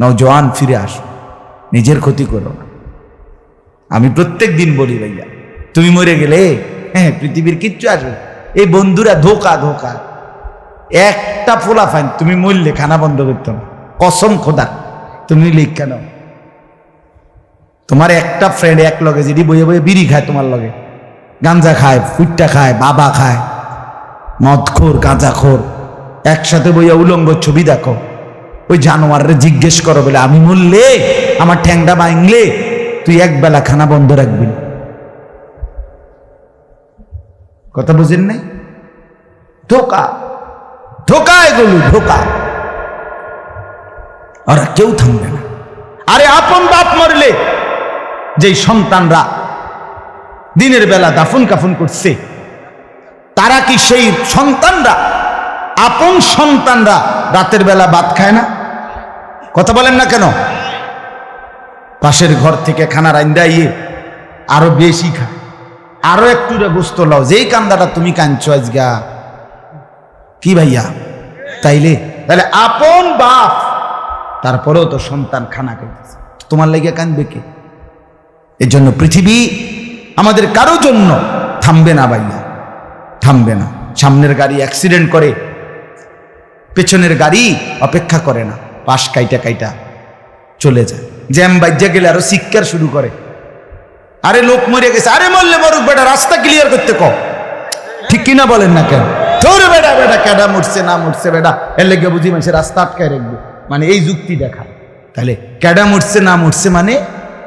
নওজোয়ান, ফিরে আসো। নিজের ক্ষতি করো না। আমি প্রত্যেক দিন বলি, ভাইয়া, তুমি মরে গেলে হ্যাঁ পৃথিবীর কিচ্ছু আসবে এই বন্ধুরা ধোকা ধোকা। একটা ফোলা ফাইন, তুমি মরলে খানা বন্ধ করতে না কসম খোদা, তুমি লিখ কেন? তোমার একটা ফ্রেন্ড এক লগে যদি বইয়ে বইয়ে বিড়ি খায় তোমার লগে। গাঞ্জা খায় ফুটটা খায়, বাবা খায়। মদখোর, গাঁজাখোর। একসাথে বইয়া উলঙ্গ ছবি দেখো। ওই জানোয়ারে জিজ্ঞেস করো বলে, আমি মরলে আমার ঠ্যাংটা ভাঙলে তুই এক বেলা খানা বন্ধ রাখবি কথা বুঝেন নাই? ধোকা ধোকা এগুলো, ধোকা। ওরা কেউ থামবে না। আরে আপন বাপ মরলে যেই সন্তানরা দিনের বেলা দাফন কাফন করছে, তারা কি সেই সন্তানরা? আপন সন্তানরা রাতের বেলা ভাত খায় না? কথা বলেন না কেন? পাশের ঘর থেকে খানা রান্দা ইয়ে আরও বেশি খায় আরও একটু গোস্ত লাও, যেই কান্দাটা তুমি কাঁদছো আজগা। কি ভাইয়া? তাইলে? তাহলে আপন বাপ, তারপরেও তো সন্তান খানা খাইতেছে। তোমার লেগে কাঁদবে কে? এর জন্য পৃথিবী আমাদের কারও জন্য থামবে না ভাইয়া, থামবে না। সামনের গাড়ি অ্যাক্সিডেন্ট করে, পেছনের গাড়ি অপেক্ষা করে না। পাশ কাইটা কাইটা চলে যায়। জ্যাম বাজ্যা গেলে আরও শিক্ষার শুরু করে। আরে লোক মরে গেছে। আরে মরলে মরুক বেটা, রাস্তা ক্লিয়ার করতে ক ঠিক কিনা বলেন না কেন? তোর বেটা বেটা, কেডা মরছে, না মরছে বেটা। এর লেগে বুঝি মানুষের রাস্তা আটকায় রাখবে। মানে এই যুক্তি দেখা। তাহলে কেডা মরছে, না মরছে মানে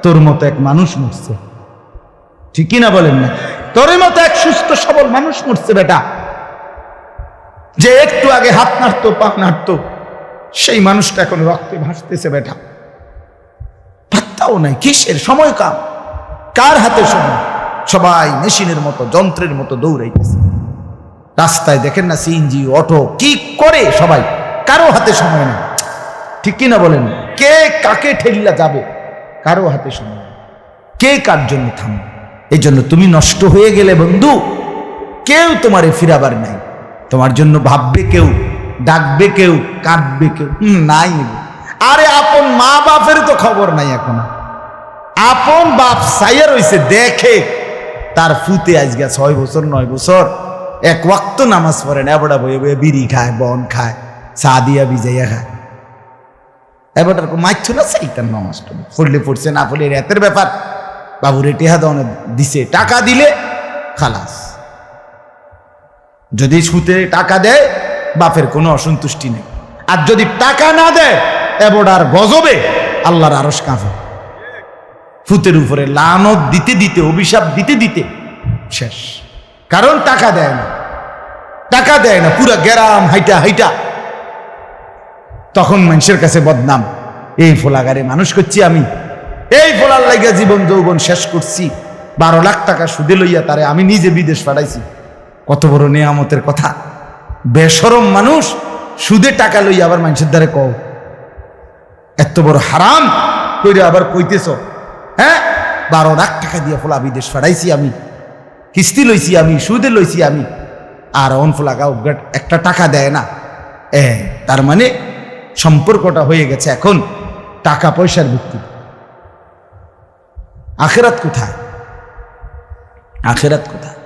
তোর মতো এক মানুষ মরছে। ঠিক কিনা বলেন না? তোর মতো এক সুস্থ, সবল মানুষ মরছে বেটা। যে একটু আগে হাত নাড়তো, পা নাড়তো সেই মানুষটা এখন রক্তে ভাসতেছে, বেটা। পাত্তাও নাই, কিসের সময় কাম কার হাতে সময়? সবাই মেশিনের মতো, যন্ত্রের মতো দৌড়াইতেছে। রাস্তায় দেখেন না সিএনজি, অটো, কি করে সবাই? কারও হাতে সময় নেই। ঠিক কিনা বলেন? কে কাকে ঠেলিলা যাবে? কারও হাতে সময় কে কার জন্য থাম? এই জন্য তুমি নষ্ট হয়ে গেলে বন্ধু, কেউ তোমারে ফিরাবার নাই। তোমার জন্য ভাববে কেউ। ডাকবে কেউ, কাঁদবে কেউ। নাই। আরে আপন মা বাপের তো খবর নাই এখন। আপন বাপ সাইয়া রইছে, দেখে। তার ফুতে আজকে ছয় বছর, নয় বছর। এক ওয়াক্ত নামাজ পড়ে না এবড়া বয়ে বয়ে বিড়ি খায়, বন খায়, চা দিয়া বিজাইয়া খায়। এবার মাইছ না সেইটার নামাজ পড়লে পড়ছে, না পড়লে রাতের ব্যাপার। বাবু রেটে হাত দিছে। টাকা দিলে খালাস। যদি সুতে টাকা দেয় বাপের কোনো অসন্তুষ্টি নেই। আর যদি টাকা না দেয় এবড়ার গজবে, আল্লাহর আরস কাঁপে। ফুতের উপরে লানত দিতে দিতে, অভিশাপ দিতে দিতে শেষ। কারণ টাকা দেয় না। টাকা দেয় না, পুরা গ্যারাম হাইটা হাইটা। তখন মানুষের কাছে বদনাম। এই ফোলাগারে মানুষ করছি আমি। এই ফোলার লাগিয়া জীবন যৌবন শেষ করছি। বারো লাখ টাকা সুদে লইয়া তারে আমি নিজে বিদেশ পাঠাইছি। কত বড় নিয়ামতের কথা। বেসরম মানুষ সুদে টাকা লইয়া আবার মানুষের দ্বারে কও এত বড় হারাম কইরে আবার কইতেছ হ্যাঁ? বারো লাখ টাকা দিয়ে ফোলা বিদেশ পাঠাইছি আমি, কিস্তি লইছি আমি, সুদে লইছি আমি, আর অন ফোলা গাও একটা টাকা দেয় না। এ, তার মানে সম্পর্কটা হয়ে গেছে এখন টাকা পয়সার ভিত্তি আখেরাত কোথায়? আখেরাত কোথায়?